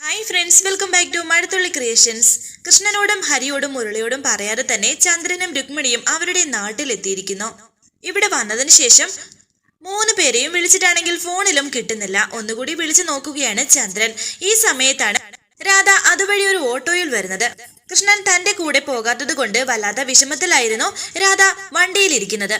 Hi friends welcome back to Mazhathulli creations കൃഷ്ണനോടും ഹരിയോടും മുരളിയോടും പറയാതെ തന്നെ ചന്ദ്രനും രുക്മിണിയും അവരുടെ നാട്ടിലെത്തിയിരിക്കുന്നു ഇവിടെ വന്നതിന് ശേഷം മൂന്ന് പേരെയും വിളിച്ചിട്ടാണെങ്കിൽ ഫോണിലും കിട്ടുന്നില്ല. ഒന്നുകൂടി വിളിച്ചു നോക്കുകയാണ് ചന്ദ്രൻ. ഈ സമയത്താണ് രാധ അതുവഴി ഒരു ഓട്ടോയിൽ വരുന്നത്. കൃഷ്ണൻ തന്റെ കൂടെ പോകാത്തത് കൊണ്ട് വല്ലാത്ത വിഷമത്തിലായിരുന്നു രാധ വണ്ടിയിലിരിക്കുന്നത്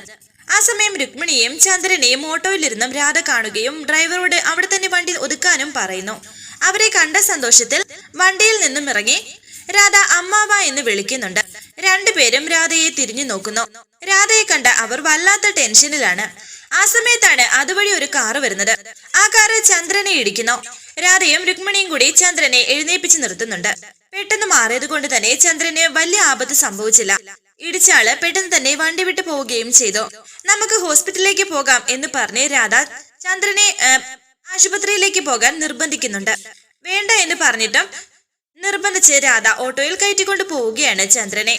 ആ സമയം രുക്മിണിയെയും ചന്ദ്രനെയും ഓട്ടോയിലിരുന്നും രാധ കാണുകയും ഡ്രൈവറോട് അവിടെ തന്നെ വണ്ടി ഒതുക്കാനും പറയുന്നു. അവരെ കണ്ട സന്തോഷത്തിൽ വണ്ടിയിൽ നിന്നും ഇറങ്ങി രാധ അമ്മാവ എന്ന് വിളിക്കുന്നുണ്ട്. രണ്ടുപേരും രാധയെ തിരിഞ്ഞു നോക്കുന്നു. രാധയെ കണ്ട അവർ വല്ലാത്ത ടെൻഷനിലാണ്. ആ സമയത്താണ് അതുവഴി ഒരു കാറ് വരുന്നത്. ആ കാറ് ചന്ദ്രനെ ഇടിക്കുന്നു. രാധയും രുക്മിണിയും കൂടി ചന്ദ്രനെ എഴുന്നേപ്പിച്ച് നിർത്തുന്നുണ്ട്. പെട്ടെന്ന് മാറിയത് കൊണ്ട് തന്നെ ചന്ദ്രന് വലിയ ആപത്ത് സംഭവിച്ചില്ല. ഇടിച്ചാൾ പെട്ടെന്ന് തന്നെ വണ്ടി വിട്ടു പോവുകയും ചെയ്തു. നമുക്ക് ഹോസ്പിറ്റലിലേക്ക് പോകാം എന്ന് പറഞ്ഞ് രാധ ചന്ദ്രനെ ആശുപത്രിയിലേക്ക് പോകാൻ നിർബന്ധിക്കുന്നുണ്ട്. വേണ്ട എന്ന് പറഞ്ഞിട്ടും നിർബന്ധിച്ച് രാധ ഓട്ടോയിൽ കയറ്റിക്കൊണ്ട് പോവുകയാണ് ചന്ദ്രനെ.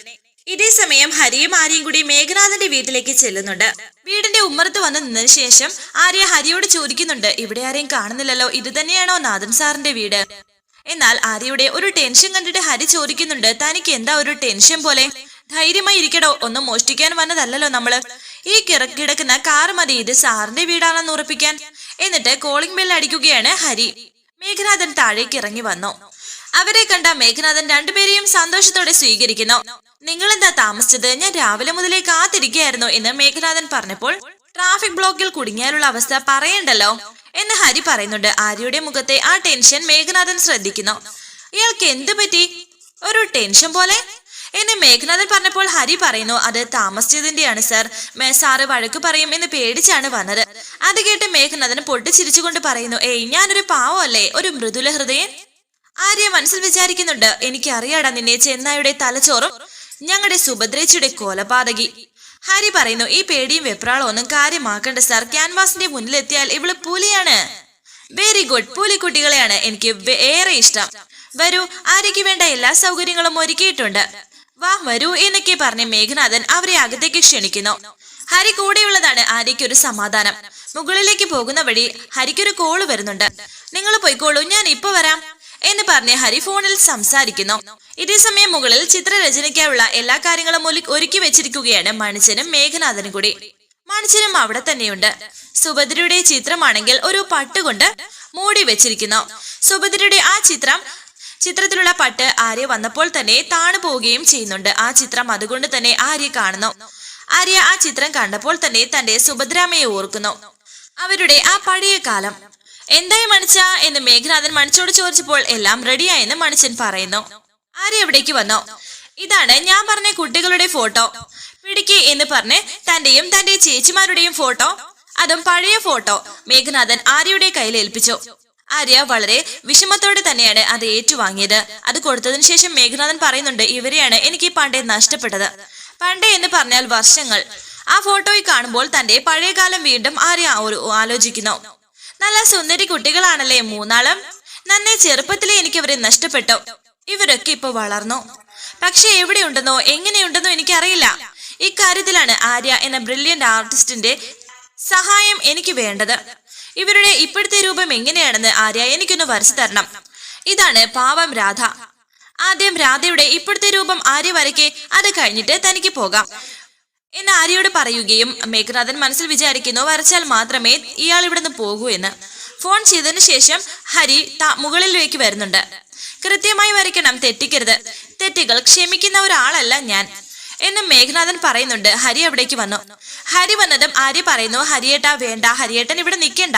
ഇതേ സമയം ഹരിയും ആര്യയും കൂടി മേഘനാഥന്റെ വീട്ടിലേക്ക് ചെല്ലുന്നുണ്ട്. വീടിന്റെ ഉമ്മറത്ത് വന്ന് നിന്നതിന് ശേഷം ആര്യ ഹരിയോട് ചോദിക്കുന്നുണ്ട് ഇവിടെ ആരെയും കാണുന്നില്ലല്ലോ? ഇത് തന്നെയാണോ നാഥൻ സാറിന്റെ വീട്? എന്നാൽ ആര്യയുടെ ഒരു ടെൻഷൻ കണ്ടിട്ട് ഹരി ചോദിക്കുന്നുണ്ട് തനിക്ക് എന്താ ഒരു ടെൻഷൻ പോലെ? ധൈര്യമായി ഇരിക്കടോ ഒന്നും മോഷ്ടിക്കാൻ വന്നതല്ലല്ലോ നമ്മൾ. ഈ കിടക്കുന്ന കാർ മതി ഇത് സാറിന്റെ വീടാണെന്ന് ഉറപ്പിക്കാൻ. എന്നിട്ട് കോളിംഗ് ബെൽ അടിക്കുകയാണ് ഹരി. മേഘനാഥൻ താഴേക്ക് ഇറങ്ങി വന്നു. അവരെ കണ്ട മേഘനാഥൻ രണ്ടുപേരെയും സന്തോഷത്തോടെ സ്വീകരിക്കുന്നു. നിങ്ങൾ എന്താ താമസിച്ചത്? ഞാൻ രാവിലെ മുതലേ കാത്തിരിക്കുകയായിരുന്നു എന്ന് മേഘനാഥൻ പറഞ്ഞപ്പോൾ ട്രാഫിക് ബ്ലോക്കിൽ കുടുങ്ങിയാലുള്ള അവസ്ഥ പറയണ്ടല്ലോ എന്ന് ഹരി പറയുന്നുണ്ട്. ആര്യയുടെ മുഖത്തെ ആ ടെൻഷൻ മേഘനാഥൻ ശ്രദ്ധിക്കുന്നു. ഇയാൾക്ക് എന്ത് പറ്റി? ഒരു ടെൻഷൻ പോലെ? എന്ന് മേഘനാഥൻ പറഞ്ഞപ്പോൾ ഹരി പറയുന്നു അത് താമസിച്ചതിന്റെയാണ് സർ. സാറ് വഴക്ക് പറയും എന്ന് പേടിച്ചാണ് വന്നത്. അത് കേട്ട് മേഘനാഥന് പൊട്ടിച്ചിരിച്ചുകൊണ്ട് പറയുന്നു ഏയ് ഞാനൊരു പാവമല്ലേ? ഒരു മൃദുല ഹൃദയൻ? ആര്യ മനസ്സിൽ വിചാരിക്കുന്നുണ്ട് എനിക്ക് അറിയാടാ നിന്നെ ചെന്നായുടെ തലച്ചോറും ഞങ്ങളുടെ സുഭദ്രേച്ചിയുടെ കൊലപാതകി. ഹരി പറയുന്നു ഈ പേടിയും വെപ്രാളവും ഒന്നും കാര്യമാക്കണ്ട സാർ. ക്യാൻവാസിന്റെ മുന്നിലെത്തിയാൽ ഇവൾ പുലിയാണ്. വെരി ഗുഡ് പുലിക്കുട്ടികളെയാണ്. എനിക്ക് ഏറെ ഇഷ്ടം. വരൂ ആര്യയ്ക്ക് വേണ്ട എല്ലാ സൗകര്യങ്ങളും ഒരുക്കിയിട്ടുണ്ട്. വാ വരൂ എന്നൊക്കെ പറഞ്ഞ് മേഘനാഥൻ അവരെ അകത്തേക്ക് ക്ഷണിക്കുന്നു. ഹരി കൂടെയുള്ളതാണ് ആര്യയ്ക്ക് ഒരു സമാധാനം. മുകളിലേക്ക് പോകുന്ന വഴി ഹരിക്കൊരു കോൾ വരുന്നുണ്ട്. നിങ്ങൾ പോയിക്കോളൂ ഞാൻ ഇപ്പൊ വരാം എന്ന് പറഞ്ഞ് ഹരി ഫോണിൽ സംസാരിക്കുന്നു. ഇതേ സമയം മുകളിൽ ചിത്രരചനയ്ക്കായുള്ള എല്ലാ കാര്യങ്ങളും ഒരുക്കി വെച്ചിരിക്കുകയാണ് മണിച്ചനും മേഘനാഥനും കൂടി. മണിച്ചനും അവിടെ തന്നെയുണ്ട്. സുഭദ്രയുടെ ചിത്രമാണെങ്കിൽ ഒരു പട്ട് കൊണ്ട് മൂടി വെച്ചിരിക്കുന്നു. സുഭദ്രയുടെ ആ ചിത്രം ചിത്രത്തിലുള്ള പട്ട് ആര്യ വന്നപ്പോൾ തന്നെ താണു പോവുകയും ചെയ്യുന്നുണ്ട്. ആ ചിത്രം അതുകൊണ്ട് തന്നെ ആര്യ കാണുന്നു. ആര്യ ആ ചിത്രം കണ്ടപ്പോൾ തന്നെ തന്റെ സുഭദ്രാമയെ ഓർക്കുന്നു. അവരുടെ ആ പഴയ കാലം. എന്തായി മണിച്ച? എന്ന് മേഘനാഥൻ മണിച്ചോട് ചോദിച്ചപ്പോൾ എല്ലാം റെഡിയായെന്ന് മണിച്ചൻ പറയുന്നു. ആരെ എവിടേക്ക് വന്നു? ഇതാണ് ഞാൻ പറഞ്ഞ കുട്ടികളുടെ ഫോട്ടോ. പിടിക്ക് എന്ന് പറഞ്ഞ് തന്റെയും തന്റെ ചേച്ചിമാരുടെയും ഫോട്ടോ. അതും പഴയ ഫോട്ടോ മേഘനാഥൻ ആര്യയുടെ കയ്യിൽ ഏൽപ്പിച്ചു. ആര്യ വളരെ വിഷമത്തോടെ തന്നെയാണ് അത് ഏറ്റുവാങ്ങിയത്. അത് കൊടുത്തതിനു ശേഷം മേഘനാഥൻ പറയുന്നുണ്ട് ഇവരെയാണ് എനിക്ക് പണ്ടേ നഷ്ടപ്പെട്ടത്. പണ്ടേ എന്ന് പറഞ്ഞാൽ വർഷങ്ങൾ. ആ ഫോട്ടോയിൽ കാണുമ്പോൾ തന്റെ പഴയകാലം വീണ്ടും ആര്യ ഒരു ആലോചിക്കുന്നു. നല്ല സുന്ദരി കുട്ടികളാണല്ലേ മൂന്നാളും? നന്നെ ചെറുപ്പത്തിലെ എനിക്ക് അവരെ നഷ്ടപ്പെട്ടു. ഇവരൊക്കെ ഇപ്പൊ വളർന്നു. പക്ഷെ എവിടെയുണ്ടെന്നോ എങ്ങനെയുണ്ടെന്നോ എനിക്കറിയില്ല. ഇക്കാര്യത്തിലാണ് ആര്യ എന്ന ബ്രില്യന്റ് ആർട്ടിസ്റ്റിന്റെ സഹായം എനിക്ക് വേണ്ടത്. ഇവരുടെ ഇപ്പോഴത്തെ രൂപം എങ്ങനെയാണെന്ന് ആര്യ എനിക്കൊന്ന് വരച്ചു തരണം. ഇതാണ് പാവം രാധ. ആദ്യം രാധയുടെ ഇപ്പോഴത്തെ രൂപം ആര്യ വരയ്ക്ക്. അത് കഴിഞ്ഞിട്ട് തനിക്ക് പോകാം. എന്ന് ആര്യയോട് പറയുകയും മേഘനാഥൻ മനസ്സിൽ വിചാരിക്കുന്നു വരച്ചാൽ മാത്രമേ ഇയാൾ ഇവിടുന്ന് പോകൂ എന്ന്. ഫോൺ ചെയ്തതിനു ശേഷം ഹരി മുകളിലേക്ക് വരുന്നുണ്ട്. കൃത്യമായി വരയ്ക്കണം തെറ്റിക്കരുത്. തെറ്റുകൾ ക്ഷമിക്കുന്ന ഒരാളല്ല ഞാൻ എന്ന് മേഘനാഥൻ പറയുന്നുണ്ട്. ഹരി അവിടേക്ക് വന്നു. ഹരി വന്നതും ആര്യ പറയുന്നു ഹരിയേട്ടാ വേണ്ട ഹരിയേട്ടൻ ഇവിടെ നിൽക്കേണ്ട.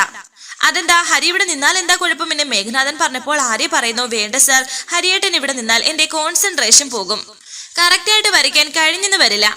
അതെന്താ ഹരി ഇവിടെ നിന്നാൽ എന്താ കുഴപ്പം എന്ന് മേഘനാഥൻ പറഞ്ഞപ്പോൾ ആര്യ പറയുന്നു വേണ്ട സാർ ഹരിയേട്ടൻ ഇവിടെ നിന്നാൽ എന്റെ കോൺസെൻട്രേഷൻ പോകും. കറക്റ്റായിട്ട് വരയ്ക്കാൻ കഴിഞ്ഞെന്ന് വരില്ല.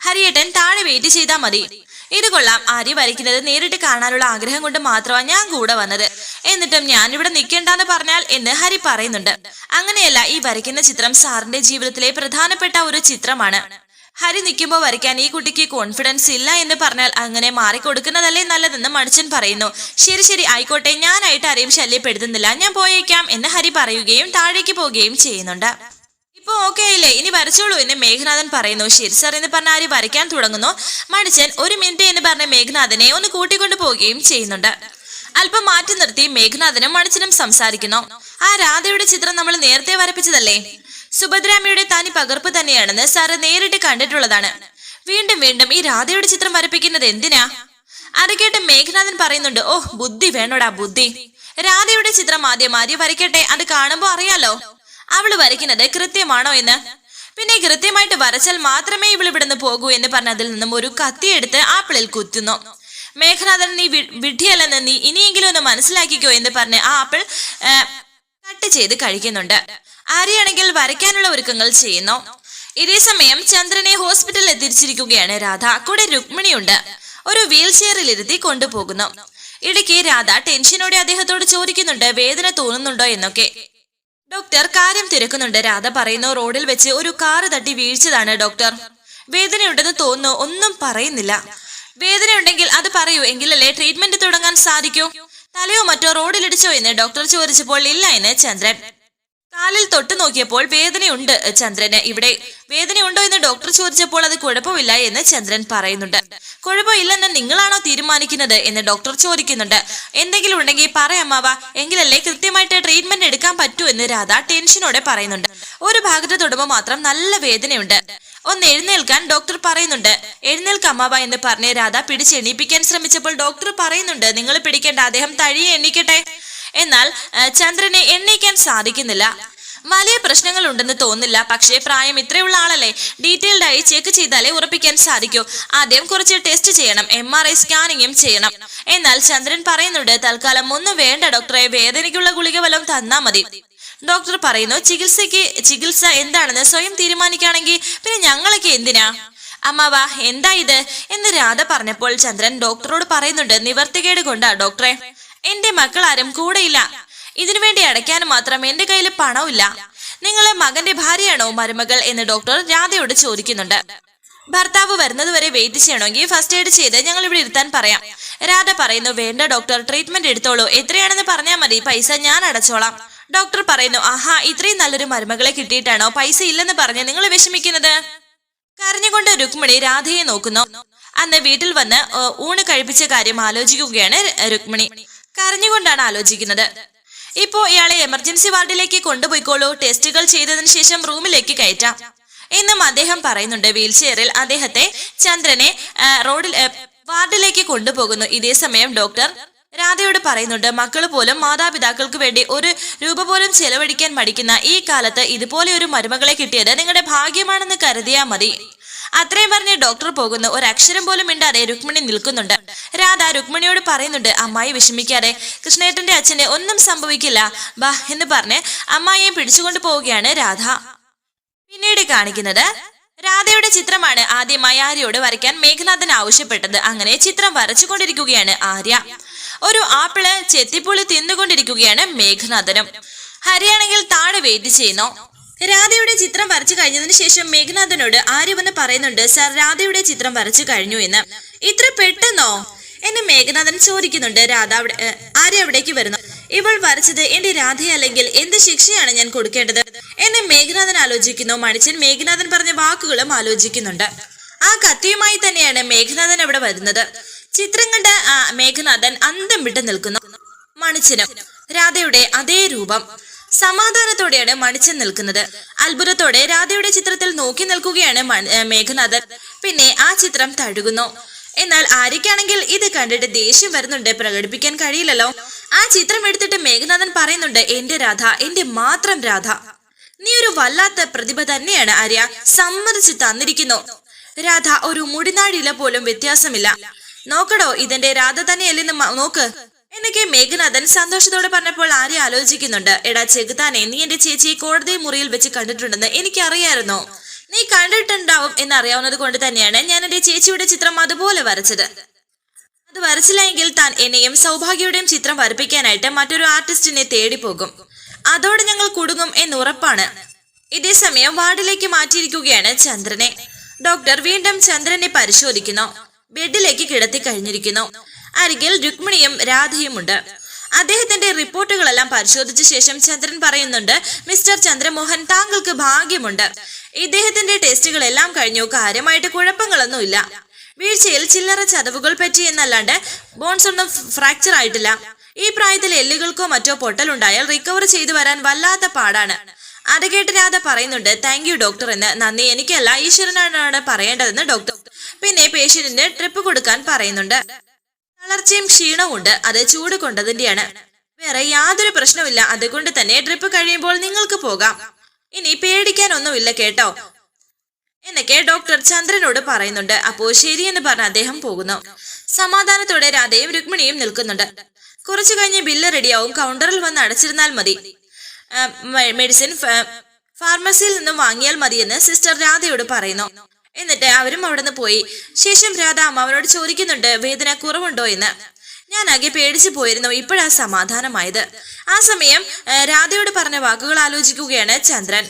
ഹരിയേട്ടൻ താഴെ വെയിറ്റ് ചെയ്താൽ മതി. ഇത് കൊള്ളാം. ആര്യ വരയ്ക്കുന്നത് നേരിട്ട് കാണാനുള്ള ആഗ്രഹം കൊണ്ട് മാത്രമാണ് ഞാൻ കൂടെ വന്നത്. എന്നിട്ടും ഞാൻ ഇവിടെ നിൽക്കേണ്ടെന്ന് പറഞ്ഞാൽ എന്ന് ഹരി പറയുന്നുണ്ട്. അങ്ങനെയല്ല ഈ വരയ്ക്കുന്ന ചിത്രം സാറിന്റെ ജീവിതത്തിലെ പ്രധാനപ്പെട്ട ഒരു ചിത്രമാണ്. ഹരി നിൽക്കുമ്പോൾ വരയ്ക്കാൻ ഈ കുട്ടിക്ക് കോൺഫിഡൻസ് ഇല്ല എന്ന് പറഞ്ഞാൽ അങ്ങനെ മാറിക്കൊടുക്കുന്നതല്ലേ നല്ലതെന്ന് മണിച്ചൻ പറയുന്നു. ശരി ശരി ആയിക്കോട്ടെ. ഞാനായിട്ട് ആരെയും ശല്യപ്പെടുത്തുന്നില്ല. ഞാൻ പോയേക്കാം എന്ന് ഹരി പറയുകയും താഴേക്ക് പോവുകയും ചെയ്യുന്നുണ്ട്. ഇപ്പൊ ഓക്കെ ഇല്ലേ ഇനി വരച്ചോളൂ എന്ന് മേഘനാഥൻ പറയുന്നു. ശരി സാർ എന്ന് പറഞ്ഞ ആര് വരയ്ക്കാൻ തുടങ്ങുന്നു? മണിച്ചൻ ഒരു മിനിറ്റ് എന്ന് പറഞ്ഞ മേഘനാഥനെ ഒന്ന് കൂട്ടിക്കൊണ്ടു പോവുകയും ചെയ്യുന്നുണ്ട്. അല്പം മാറ്റി നിർത്തി മേഘനാഥനും മണിച്ചനും സംസാരിക്കുന്നു. ആ രാധയുടെ ചിത്രം നമ്മൾ നേരത്തെ വരപ്പിച്ചതല്ലേ? സുഭദ്രാമയുടെ തനി പകർപ്പ് തന്നെയാണെന്ന് സാറ് നേരിട്ട് കണ്ടിട്ടുള്ളതാണ്. വീണ്ടും വീണ്ടും ഈ രാധയുടെ ചിത്രം വരപ്പിക്കുന്നത് എന്തിനാ? അത് കേട്ട് മേഘനാഥൻ പറയുന്നുണ്ട് ഓ ബുദ്ധി വേണോടാ ബുദ്ധി. രാധയുടെ ചിത്രം ആദ്യം ആര്യ വരയ്ക്കട്ടെ? അത് കാണുമ്പോൾ അറിയാലോ. അവൾ വരയ്ക്കുന്നത് കൃത്യമാണോ എന്ന്? പിന്നെ കൃത്യമായിട്ട് വരച്ചാൽ മാത്രമേ ഇവൾ ഇവിടുന്ന് പോകൂ എന്ന് പറഞ്ഞതിൽ നിന്നും ഒരു കത്തിയെടുത്ത് ആപ്പിളിൽ കുത്തുന്നു. മേഘനാഥൻ നീ വിഡ്ഢിയല്ലെന്ന് നീ ഇനിയെങ്കിലും ഒന്ന് മനസ്സിലാക്കിക്കോ എന്ന് പറഞ്ഞ് ആ ആപ്പിൾ കട്ട് ചെയ്ത് കഴിക്കുന്നുണ്ട്. ആര്യാണെങ്കിൽ വരയ്ക്കാനുള്ള ഒരുക്കങ്ങൾ ചെയ്യുന്നു. ഇതേ സമയം ചന്ദ്രനെ ഹോസ്പിറ്റലിൽ എത്തിച്ചിരിക്കുകയാണ് രാധ. കൂടെ രുക്മിണിയുണ്ട്. ഒരു വീൽ ചെയറിൽ ഇരുത്തി കൊണ്ടുപോകുന്നു. ഇടയ്ക്ക് രാധ ടെൻഷനോടെ അദ്ദേഹത്തോട് ചോദിക്കുന്നുണ്ട് വേദന തോന്നുന്നുണ്ടോ എന്നൊക്കെ. ഡോക്ടർ കാര്യം തിരക്കുന്നുണ്ട്. രാധ പറയുന്നു റോഡിൽ വെച്ച് ഒരു കാറ് തട്ടി വീഴ്ചതാണ് ഡോക്ടർ. വേദനയുണ്ടെന്ന് തോന്നുന്നു ഒന്നും പറയുന്നില്ല. വേദനയുണ്ടെങ്കിൽ അത് പറയൂ എങ്കിലല്ലേ ട്രീറ്റ്മെന്റ് തുടങ്ങാൻ സാധിക്കൂ? തലയോ മറ്റോ റോഡിലിടിച്ചോ എന്ന് ഡോക്ടർ ചോദിച്ചപ്പോൾ ഇല്ല എന്ന് ചന്ദ്രൻ. കാലിൽ തൊട്ടു നോക്കിയപ്പോൾ വേദനയുണ്ട് ചന്ദ്രന് ഇവിടെ വേദനയുണ്ടോ എന്ന് ഡോക്ടർ ചോദിച്ചപ്പോൾ അത് കുഴപ്പമില്ല എന്ന് ചന്ദ്രൻ പറയുന്നുണ്ട്. കുഴപ്പമില്ലെന്ന് നിങ്ങളാണോ തീരുമാനിക്കുന്നത് എന്ന് ഡോക്ടർ ചോദിക്കുന്നുണ്ട്. എന്തെങ്കിലും ഉണ്ടെങ്കിൽ പറയാമാവ എങ്കിലല്ലേ കൃത്യമായിട്ട് ട്രീറ്റ്മെന്റ് എന്ന് രാധ ടെൻഷനോടെ പറയുന്നുണ്ട്. ഒരു ഭാഗത്ത് തൊടുമ്പോൾ മാത്രം നല്ല വേദനയുണ്ട്. ഒന്ന് എഴുന്നേൽക്കാൻ ഡോക്ടർ പറയുന്നുണ്ട്. എഴുന്നേൽക്ക എഴുന്നേൽക്കമ്മാവ എന്ന് പറഞ്ഞ് രാധ പിടിച്ച് എണീപ്പിക്കാൻ ശ്രമിച്ചപ്പോൾ ഡോക്ടർ പറയുന്നുണ്ട് നിങ്ങൾ പിടിക്കേണ്ട അദ്ദേഹം തഴിയെ എണ്ണിക്കട്ടെ. എന്നാൽ ചന്ദ്രനെ എണ്ണീക്കാൻ സാധിക്കുന്നില്ല. വലിയ പ്രശ്നങ്ങൾ ഉണ്ടെന്ന് തോന്നില്ല പക്ഷേ പ്രായം ഇത്രയുള്ള ആളല്ലേ. ഡീറ്റെയിൽഡ് ആയി ചെക്ക് ചെയ്താലേ ഉറപ്പിക്കാൻ സാധിക്കൂ. ആദ്യം കുറച്ച് ടെസ്റ്റ് ചെയ്യണം. എം ആർ ഐ സ്കാനിങ്ങും ചെയ്യണം. എന്നാൽ ചന്ദ്രൻ പറയുന്നുണ്ട് തൽക്കാലം ഒന്നും വേണ്ട ഡോക്ടറെ. വേദനയ്ക്കുള്ള ഗുളിക വല്ലതും തന്നാ മതി. ഡോക്ടർ പറയുന്നു ചികിത്സയ്ക്ക് ചികിത്സ എന്താണെന്ന് സ്വയം തീരുമാനിക്കുകയാണെങ്കിൽ പിന്നെ ഞങ്ങളൊക്കെ എന്തിനാ? അമ്മാവ എന്താ ഇത്? എന്ന് രാധ പറഞ്ഞപ്പോൾ ചന്ദ്രൻ ഡോക്ടറോട് പറയുന്നുണ്ട് നിവർത്തികേട് കൊണ്ടാ ഡോക്ടറെ. എന്റെ മക്കൾ ആരും കൂടെയില്ല. ഇതിനു വേണ്ടി അടയ്ക്കാനും മാത്രം എന്റെ കയ്യിൽ പണമില്ല നിങ്ങളെ മകന്റെ ഭാര്യയാണോ മരുമകൾ? എന്ന് ഡോക്ടർ രാധയോട് ചോദിക്കുന്നുണ്ട്. ഭർത്താവ് വരുന്നതുവരെ വെയിറ്റ് ചെയ്യണമെങ്കിൽ ഫസ്റ്റ് എയ്ഡ് ചെയ്ത് ഞങ്ങൾ ഇവിടെ ഇരുത്താൻ പറയാം. രാധ പറയുന്നു വേണ്ട ഡോക്ടർ ട്രീറ്റ്മെന്റ് എടുത്തോളൂ. എത്രയാണെന്ന് പറഞ്ഞാൽ മതി. പൈസ ഞാൻ അടച്ചോളാം. ഡോക്ടർ പറയുന്നു ആഹാ ഇത്രയും നല്ലൊരു മരുമകളെ കിട്ടിയിട്ടാണോ പൈസ ഇല്ലെന്ന് പറഞ്ഞ് നിങ്ങൾ വിഷമിക്കുന്നത്? കരഞ്ഞുകൊണ്ട് രുക്മിണി രാധയെ നോക്കുന്നു. അന്ന് വീട്ടിൽ വന്ന് ഊണ് കഴിപ്പിച്ച കാര്യം ആലോചിക്കുകയാണ് രുക്മിണി. കരഞ്ഞുകൊണ്ടാണ് ആലോചിക്കുന്നത്. ഇപ്പോ ഇയാളെ എമർജൻസി വാർഡിലേക്ക് കൊണ്ടുപോയിക്കോളൂ ടെസ്റ്റുകൾ ചെയ്തതിനു ശേഷം റൂമിലേക്ക് കയറ്റാം. എന്നും അദ്ദേഹം പറയുന്നുണ്ട് വീൽ ചെയറിൽ അദ്ദേഹത്തെ ചന്ദ്രനെ റോഡിൽ വാർഡിലേക്ക് കൊണ്ടുപോകുന്നു. ഇതേ സമയം ഡോക്ടർ രാധയോട് പറയുന്നുണ്ട് മക്കൾ പോലും മാതാപിതാക്കൾക്ക് വേണ്ടി ഒരു രൂപ പോലും ചെലവഴിക്കാൻ മടിക്കുന്ന ഈ കാലത്ത് ഇതുപോലെ ഒരു മരുമകളെ കിട്ടിയത് നിങ്ങളുടെ ഭാഗ്യമാണെന്ന് കരുതിയാ മതി. അത്രയും പറഞ്ഞ് ഡോക്ടർ പോകുന്നു. ഒരു അക്ഷരം പോലും മിണ്ടാതെ രുക്മിണി നിൽക്കുന്നുണ്ട്. രാധ രുക്മിണിയോട് പറയുന്നുണ്ട് അമ്മായി വിഷമിക്കാതെ കൃഷ്ണേട്ടന്റെ അച്ഛന് ഒന്നും സംഭവിക്കില്ല. ബാ എന്ന് പറഞ്ഞ് അമ്മായിയെ പിടിച്ചുകൊണ്ട് പോവുകയാണ് രാധ. പിന്നീട് കാണിക്കുന്നത് രാധയുടെ ചിത്രമാണ് ആദ്യമായി ആര്യയോട് വരയ്ക്കാൻ മേഘനാഥൻ ആവശ്യപ്പെട്ടത്. അങ്ങനെ ചിത്രം വരച്ചുകൊണ്ടിരിക്കുകയാണ് ആര്യ. ഒരു ആപ്പിൾ ചെത്തിപ്പുളി തിന്നുകൊണ്ടിരിക്കുകയാണ് മേഘനാഥനും. ഹരിയാണെങ്കിൽ താഴെ വെയിറ്റ് ചെയ്യുന്നു. രാധയുടെ ചിത്രം വരച്ചു കഴിഞ്ഞതിന് ശേഷം മേഘനാഥനോട് ആര്യ വന്ന് പറയുന്നുണ്ട് സർ രാധയുടെ ചിത്രം വരച്ചു കഴിഞ്ഞു എന്ന്. ഇത്ര പെട്ടെന്നോ? എന്നെ മേഘനാഥൻ ചോദിക്കുന്നുണ്ട്. രാധ അവിടെ ആര്യ അവിടേക്ക് വരുന്നു. ഇവൾ വരച്ചത് എന്റെ രാധയല്ലെങ്കിൽ എന്ത് ശിക്ഷയാണ് ഞാൻ കൊടുക്കേണ്ടത്? എന്നെ മേഘനാഥൻ ആലോചിക്കുന്നു. മണിച്ചൻ മേഘനാഥൻ പറഞ്ഞ വാക്കുകളും ആലോചിക്കുന്നുണ്ട്. ആ കത്തിയുമായി തന്നെയാണ് മേഘനാഥൻ അവിടെ വരുന്നത്. ചിത്രം കണ്ട ആ മേഘനാഥൻ അന്തം വിട്ട് നിൽക്കുന്നു. മണിച്ചനും. രാധയുടെ അതേ രൂപം. സമാധാനത്തോടെയാണ് മണിച്ചൻ നിൽക്കുന്നത്. അത്ഭുതത്തോടെ രാധയുടെ ചിത്രത്തിൽ നോക്കി നിൽക്കുകയാണ് മേഘനാഥൻ. പിന്നെ ആ ചിത്രം തഴുകുന്നു. എന്നാൽ ആര്യക്കാണെങ്കിൽ ഇത് കണ്ടിട്ട് ദേഷ്യം വരുന്നുണ്ട്. പ്രകടിപ്പിക്കാൻ കഴിയില്ലല്ലോ. ആ ചിത്രം എടുത്തിട്ട് മേഘനാഥൻ പറയുന്നുണ്ട് എന്റെ രാധ എന്റെ മാത്രം രാധ. നീ ഒരു വല്ലാത്ത പ്രതിഭ തന്നെയാണ് ആര്യ. സമ്മതിച്ച് തന്നിരിക്കുന്നു. രാധ ഒരു മുടിനാഴില പോലും വ്യത്യാസമില്ല. നോക്കടോ ഇതെന്റെ രാധ തന്നെയല്ലെന്ന് നോക്ക്. എന്നൊക്കെ മേഘനാഥൻ സന്തോഷത്തോടെ പറഞ്ഞപ്പോൾ ആരെ ആലോചിക്കുന്നുണ്ട്. എടാ ചെകുതാനെ നീ എന്റെ ചേച്ചിയെ കോടതി മുറിയിൽ വെച്ച് കണ്ടിട്ടുണ്ടെന്ന് എനിക്കറിയായിരുന്നു. നീ കണ്ടിട്ടുണ്ടാവും എന്നറിയാവുന്നത് കൊണ്ട് തന്നെയാണ് ഞാൻ എന്റെ ചേച്ചിയുടെ ചിത്രം അതുപോലെ വരച്ചത്. അത് വരച്ചില്ല എങ്കിൽ താൻ എന്നെയും സൗഭാഗ്യയുടെയും ചിത്രം വരപ്പിക്കാനായിട്ട് മറ്റൊരു ആർട്ടിസ്റ്റിനെ തേടി പോകും അതോടെ ഞങ്ങൾ കുടുങ്ങും എന്നുറപ്പാണ്. ഇതേ സമയം വാർഡിലേക്ക് മാറ്റിയിരിക്കുകയാണ് ചന്ദ്രനെ. ഡോക്ടർ വീണ്ടും ചന്ദ്രനെ പരിശോധിക്കുന്നു. ബെഡിലേക്ക് കിടത്തി കഴിഞ്ഞിരിക്കുന്നു. അരികിൽ രുക്മിണിയും രാധയുമുണ്ട്. അദ്ദേഹത്തിന്റെ റിപ്പോർട്ടുകളെല്ലാം പരിശോധിച്ച ശേഷം ചന്ദ്രൻ പറയുന്നുണ്ട് മിസ്റ്റർ ചന്ദ്രമോഹൻ താങ്കൾക്ക് ഭാഗ്യമുണ്ട്. ഇദ്ദേഹത്തിന്റെ ടെസ്റ്റുകളെല്ലാം കഴിഞ്ഞു കാര്യമായിട്ട് കുഴപ്പങ്ങളൊന്നുമില്ല. വീഴ്ചയിൽ ചില്ലറ ചതവുകൾ പറ്റി എന്നല്ലാണ്ട് ബോൺസ് ഒന്നും ഫ്രാക്ചർ ആയിട്ടില്ല. ഈ പ്രായത്തിൽ എല്ലുകൾക്കോ മറ്റോ പൊട്ടലുണ്ടായാൽ റിക്കവർ ചെയ്തു വരാൻ വല്ലാത്ത പാടാണ്. അത് കേട്ട് രാധ പറയുന്നുണ്ട് താങ്ക് യു ഡോക്ടർ എന്ന്. നന്ദി എനിക്കല്ല ഈശ്വരനാണ് പറയേണ്ടതെന്ന് ഡോക്ടർ പിന്നെ പേഷ്യന്റിന് ട്രിപ്പ് കൊടുക്കാൻ പറയുന്നുണ്ട്. തളർച്ചയും ക്ഷീണവും ഉണ്ട് അത് ചൂട് കൊണ്ടതിന്റെയാണ്. വേറെ യാതൊരു പ്രശ്നവുമില്ല. അതുകൊണ്ട് തന്നെ ട്രിപ്പ് കഴിയുമ്പോൾ നിങ്ങൾക്ക് പോകാം. ഇനി പേടിക്കാനൊന്നുമില്ല കേട്ടോ. എന്നൊക്കെ ഡോക്ടർ ചന്ദ്രനോട് പറയുന്നുണ്ട്. അപ്പോ ശരിയെന്ന് പറഞ്ഞ അദ്ദേഹം പോകുന്നു. സമാധാനത്തോടെ രാധയും രുക്മിണിയും നിൽക്കുന്നുണ്ട്. കുറച്ചു കഴിഞ്ഞ് ബില്ല് റെഡിയാവും കൗണ്ടറിൽ വന്ന് അടച്ചിരുന്നാൽ മതി. മെഡിസിൻ ഫാർമസിയിൽ നിന്നും വാങ്ങിയാൽ മതിയെന്ന് സിസ്റ്റർ രാധയോട് പറയുന്നു. എന്നിട്ട് അവരും അവിടുന്ന് പോയി. ശേഷം രാധ അമ്മാവനോട് ചോദിക്കുന്നുണ്ട് വേദന കുറവുണ്ടോ എന്ന്. ഞാൻ ആകെ പേടിച്ചു പോയിരുന്നു ഇപ്പോഴാ സമാധാനമായത്. ആ സമയം രാധയോട് പറഞ്ഞ വാക്കുകൾ ആലോചിക്കുകയാണ് ചന്ദ്രൻ.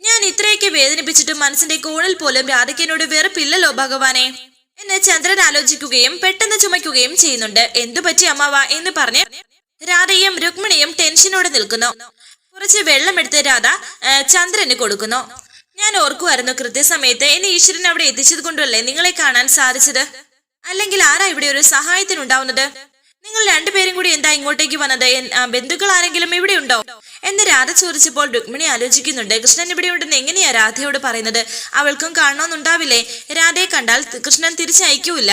ഞാൻ ഇത്രയൊക്കെ വേദനിപ്പിച്ചിട്ടും മനസ്സിന്റെ കോണിൽ പോലും രാധയ്ക്ക് എന്നോട് വെറുപ്പില്ലല്ലോ ഭഗവാനെ. എന്ന് ചന്ദ്രൻ ആലോചിക്കുകയും പെട്ടെന്ന് ചുമയ്ക്കുകയും ചെയ്യുന്നുണ്ട്. എന്തു പറ്റി അമ്മാവ? എന്ന് പറഞ്ഞ് രാധയും രുക്മിണിയും ടെൻഷനോടെ നിൽക്കുന്നു. കുറച്ച് വെള്ളമെടുത്ത് രാധ ചന്ദ്രന് കൊടുക്കുന്നു. ഞാൻ ഓർക്കുമായിരുന്നു കൃത്യസമയത്ത് എന്നെ ഈശ്വരൻ അവിടെ എത്തിച്ചത് കൊണ്ടല്ലേ നിങ്ങളെ കാണാൻ സാധിച്ചത്? അല്ലെങ്കിൽ ആരാ ഇവിടെ ഒരു സഹായത്തിനുണ്ടാവുന്നത്? നിങ്ങൾ രണ്ടുപേരും കൂടി എന്താ ഇങ്ങോട്ടേക്ക് വന്നത്? ബന്ധുക്കൾ ആരെങ്കിലും ഇവിടെ ഉണ്ടോ? എന്ന് രാധ ചോദിച്ചപ്പോൾ രുക്മിണി ആലോചിക്കുന്നുണ്ട്. കൃഷ്ണൻ ഇവിടെ ഉണ്ടെന്ന് എങ്ങനെയാ രാധയോട് പറയുന്നത്? അവൾക്കും കാണണമെന്നുണ്ടാവില്ലേ? രാധയെ കണ്ടാൽ കൃഷ്ണൻ തിരിച്ചയക്കൂല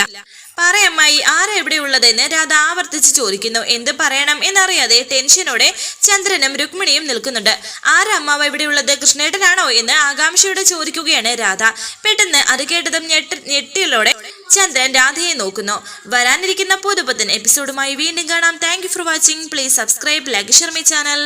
പറയമ്മായി ആരാ ഇവിടെ ഉള്ളതെന്ന് രാധ ആവർത്തിച്ച് ചോദിക്കുന്നു. എന്ത് പറയണം എന്നറിയാതെ ടെൻഷനോടെ ചന്ദ്രനും രുക്മിണിയും നിൽക്കുന്നുണ്ട്. ആരാ അമ്മാവ ഉള്ളത്? കൃഷ്ണേട്ടനാണോ എന്ന് ആകാംക്ഷയോടെ ചോദിക്കുകയാണ് രാധ. പെട്ടെന്ന് അത് കേട്ടതും ഞെട്ടി ഞെട്ടിയലോടെ ചന്ദ്രൻ രാധയെ നോക്കുന്നു. വരാനിരിക്കുന്ന പുതുപത്തൻ എപ്പിസോഡുമായി വീണ്ടും കാണാം. Thank for watching please subscribe like channel